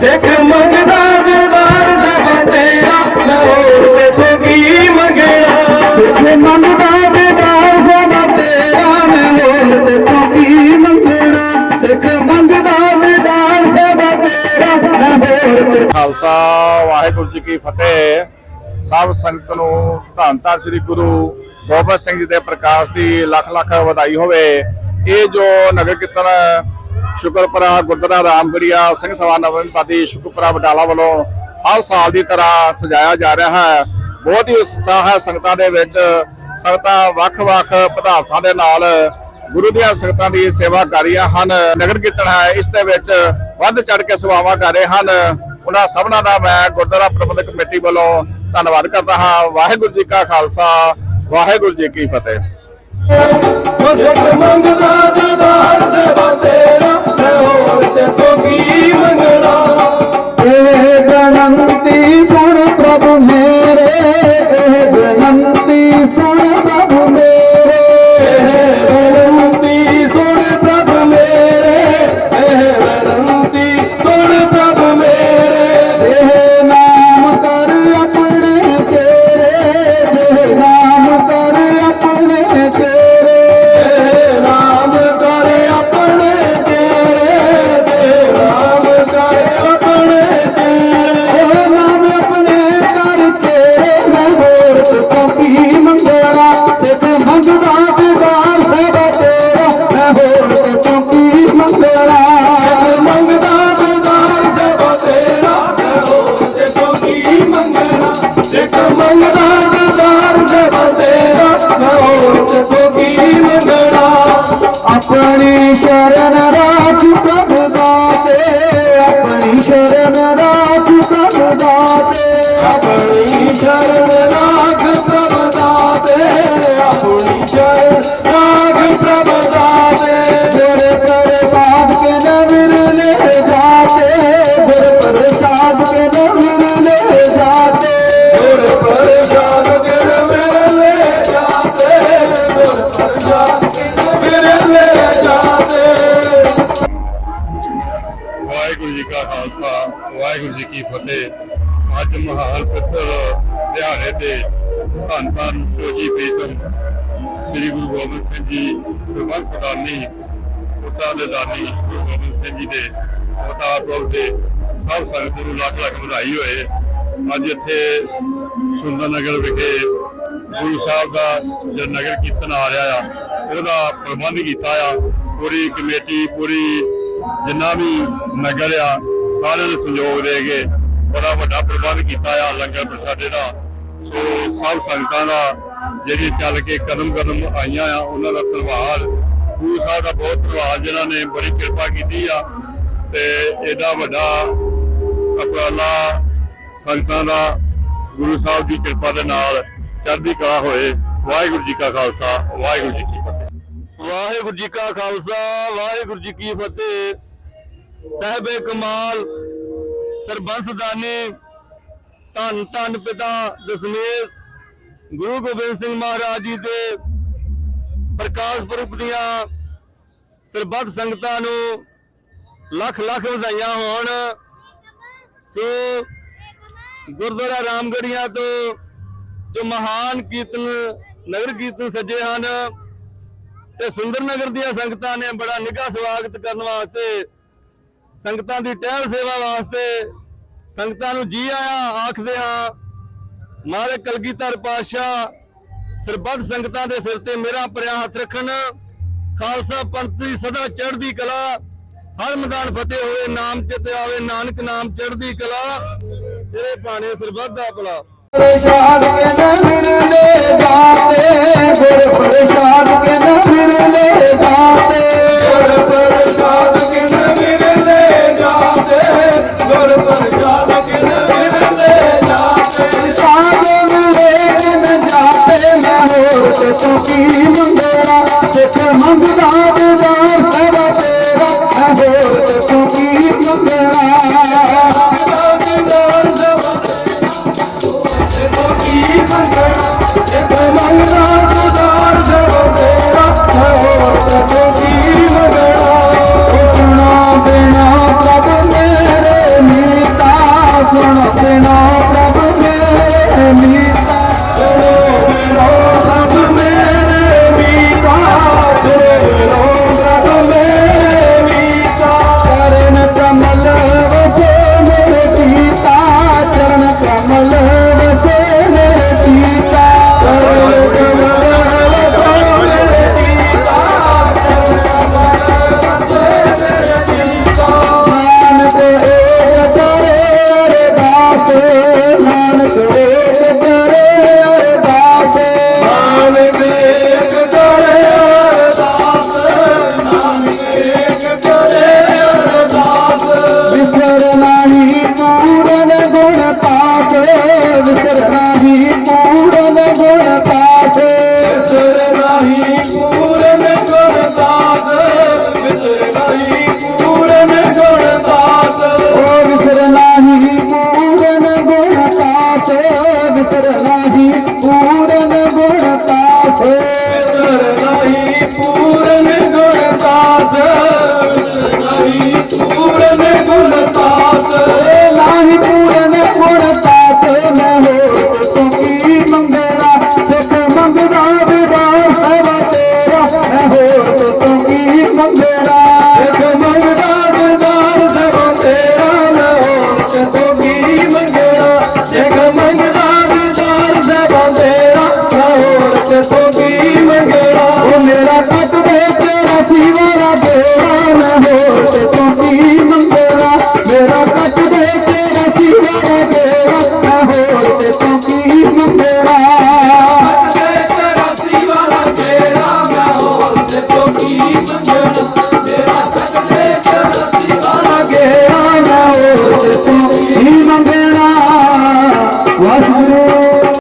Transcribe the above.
ਸਿੱਖ ਮੰਗਦਾ ਦਿਦਾਰ ਸਭ ਤੇਰਾ ਲਾਹੌਰ ਤੇ ਕੀ ਮੰਗਣਾ ਸਿੱਖ ਮੰਗਦਾ ਬੇਦਾਰ ਸਦਾ ਤੇਰਾ ਮੈਂ ਹੋਰ ਤੇ ਤੂੰ ਕੀ ਮੰਗਣਾ। ਸਿੱਖ ਮੰਗਦਾ ਬੇਦਾਰ ਸਦਾ ਤੇਰਾ ਮੈਂ ਹੋਰ ਤੇ ਖਾਲਸਾ ਵਾਹਿਗੁਰੂ ਜੀ ਕੀ ਫਤਿਹ। ਸਭ ਸੰਗਤ ਨੂੰ ਧੰਨ ਧੰਨ ਸ੍ਰੀ ਗੁਰੂ ਗੋਬਿੰਦ ਸਿੰਘ ਜੀ ਦੇ ਪ੍ਰਕਾਸ਼ ਦੀ ਲੱਖ ਲੱਖ ਵਧਾਈ ਹੋਵੇ। ਇਹ ਜੋ ਨਗਰ ਕੀਰਤਨ ਸ਼ੁਕਰਪੁਰਾ ਗੁਰਦੁਆਰਾ ਰਾਮਗੜੀਆ ਸਿੰਘ ਸਭਾ ਨਵੀਂ ਸ਼ੁਕਰਪੁਰਾ ਬਟਾਲਾ ਵੱਲੋਂ ਹਰ ਸਾਲ ਦੀ ਤਰ੍ਹਾਂ ਸਜਾਇਆ ਜਾ ਰਿਹਾ ਹੈ। ਬਹੁਤ ਹੀ ਉਤਸ਼ਾਹ ਹੈ ਸੰਗਤਾਂ ਦੇ ਵਿੱਚ। ਸੰਗਤਾਂ ਵੱਖ-ਵੱਖ ਪਦਾਰਥਾਂ ਦੇ ਨਾਲ ਗੁਰੂ ਦੀਆਂ ਸੰਗਤਾਂ ਦੀ ਸੇਵਾ ਕਰ ਰਹੀਆਂ ਹਨ। ਨਗਰ ਕੀਰਤਨ ਹੈ, ਇਸ ਦੇ ਵਿੱਚ ਵੱਧ ਚੜ ਕੇ ਸੇਵਾਵਾਂ ਕਰ ਰਹੇ ਹਨ। ਉਹਨਾਂ ਸਭਨਾਂ ਦਾ ਮੈਂ ਗੁਰਦੁਆਰਾ ਪ੍ਰਬੰਧਕ ਕਮੇਟੀ ਵੱਲੋਂ ਧੰਨਵਾਦ ਕਰਦਾ ਹਾਂ। ਵਾਹਿਗੁਰੂ ਜੀ ਕਾ ਖਾਲਸਾ, ਵਾਹਿਗੁਰੂ ਜੀ ਕੀ ਫਤਿਹ। ਮੰਗਦਾ ਦਿਦਾਰ ਸਭ ਤੇਰਾ ਲਾਹੌਰ ਤੇ ਕੀ ਮੰਗਣਾ ਜੀ ਕਾ ਖਾਲਸਾ, ਵਾਹਿਗੁਰੂ ਜੀ ਕੀ ਫਤਿਹ। ਅੱਜ ਮਹਾਨ ਪਿੱਤਰ ਦਿਹਾੜੇ ਤੇ ਧੰਨ ਧੰਨ ਜੋਜੀ ਪ੍ਰੀਤਮ ਸ੍ਰੀ ਗੁਰੂ ਗੋਬਿੰਦ ਸਿੰਘ ਜੀ, ਸਰਬੰਸ ਸਦਾਨੀ ਪੁੱਤਾਂ ਦੇ ਦਾਨੀ ਗੁਰੂ ਗੋਬਿੰਦ ਸਿੰਘ ਜੀ ਦੇ ਅਵਤਾਰ ਪੁਰਬ ਤੇ ਸਭ ਸੰਗਤ ਨੂੰ ਲੱਖ ਲੱਖ ਵਧਾਈ ਹੋਏ। ਅੱਜ ਇੱਥੇ ਸੁੰਦਰ ਨਗਰ ਵਿਖੇ ਗੁਰੂ ਸਾਹਿਬ ਦਾ ਜੋ ਨਗਰ ਕੀਰਤਨ ਆ ਰਿਹਾ ਆ ਉਹਦਾ ਪ੍ਰਬੰਧ ਕੀਤਾ ਆ। ਪੂਰੀ ਕਮੇਟੀ, ਪੂਰੀ ਜਿੰਨਾ ਵੀ ਨਗਰ ਆ, ਸਾਰਿਆਂ ਨੂੰ ਸਹਿਯੋਗ ਦੇ ਕੇ ਬੜਾ ਵੱਡਾ ਪ੍ਰਬੰਧ ਕੀਤਾ ਆ ਲੰਗਰ ਪ੍ਰਸ਼ਾਦੇ ਦਾ। ਸੋ ਸਭ ਸੰਗਤਾਂ ਦਾ ਜਿਹੜੀ ਚੱਲ ਕੇ ਕਦਮ ਕਦਮ ਆਈਆਂ ਆ, ਉਹਨਾਂ ਦਾ ਧੰਨਵਾਦ। ਗੁਰੂ ਸਾਹਿਬ ਦਾ ਬਹੁਤ ਧੰਨਵਾਦ, ਜਿਨ੍ਹਾਂ ਨੇ ਬੜੀ ਕਿਰਪਾ ਕੀਤੀ ਆ ਤੇ ਐਡਾ ਵੱਡਾ ਅਪਰਾਲਾ ਸੰਗਤਾਂ ਦਾ ਗੁਰੂ ਸਾਹਿਬ ਦੀ ਕਿਰਪਾ ਦੇ ਨਾਲ ਚੜ੍ਹਦੀ ਕਲਾ ਹੋਏ। ਵਾਹਿਗੁਰੂ ਜੀ ਕਾ ਖਾਲਸਾ, ਵਾਹਿਗੁਰੂ ਜੀ ਵਾਹਿਗੁਰੂ ਜੀ ਕਾ ਖਾਲਸਾ, ਵਾਹਿਗੁਰੂ ਜੀ ਕੀ ਫਤਿਹ। ਸਹਿਬੇ ਕਮਾਲ, ਸਰਬੰਸ ਦਾਨੀ, ਧੰਨ ਧੰਨ ਪਿਤਾ ਦਸ਼ਮੇਸ਼, ਗੁਰੂ ਗੋਬਿੰਦ ਸਿੰਘ ਮਹਾਰਾਜ ਜੀ ਦੇ ਪ੍ਰਕਾਸ਼ ਪੁਰਬ ਦੀਆਂ ਸਰਬੱਤ ਸੰਗਤਾਂ ਨੂੰ ਲੱਖ ਲੱਖ ਵਧਾਈਆਂ ਹੋਣ। ਸੋ ਗੁਰਦੁਆਰਾ ਰਾਮਗੜੀਆਂ ਤੋਂ ਜੋ ਮਹਾਨ ਕੀਰਤਨ, ਨਗਰ ਕੀਰਤਨ ਸੱਜੇ ਹਨ ਤੇ ਸੁੰਦਰ ਦੀਆਂ ਸੰਗਤਾਂ ਨੇ ਬੜਾ ਨਿੱਘਾ ਸਵਾਗਤ ਕਰਨ ਵਾਸਤੇ, ਸੰਗਤਾਂ ਦੀ ਟਹਿਲ ਸੇਵਾ ਵਾਸਤੇ ਸੰਗਤਾਂ ਨੂੰ ਜੀ ਆਇਆ, ਆਖਦੇ ਹਾਂ ਮਹਾਰਾਜ ਕਲਗੀਧਰ ਪਾਤਸ਼ਾਹ, ਸਰਬੱਤ ਸੰਗਤਾਂ ਦੇ ਸਿਰ ਤੇ ਮੇਰਾ ਭਰਿਆ ਹੱਥ ਰੱਖਣ, ਖਾਲਸਾ ਪੰਥ ਦੀ ਸਦਾ ਚੜ੍ਹਦੀ ਕਲਾ, ਹਰ ਮੈਦਾਨ ਫਤਿਹ ਹੋਏ, ਨਾਮ ਚਿਤ ਆਵੇ, ਨਾਨਕ ਨਾਮ ਚੜ੍ਹਦੀ ਕਲਾ, ਤੇਰੇ ਭਾਣੇ ਸਰਬੱਤ ਦਾ ਭਲਾ। ਕੀ ਮੰਗਿਆ ਜਿਤ ਮੰਗਦਾ ਦੇ ਤੂੰ ਕੀ ਮੰਗਿਆ ਪਾਣੀ ਦਾਨ ਦਾ ਸੁਣਾ ਮੇਰੇ ਨੀਤਾ ਸੁਣਾ ਬਿਨਾ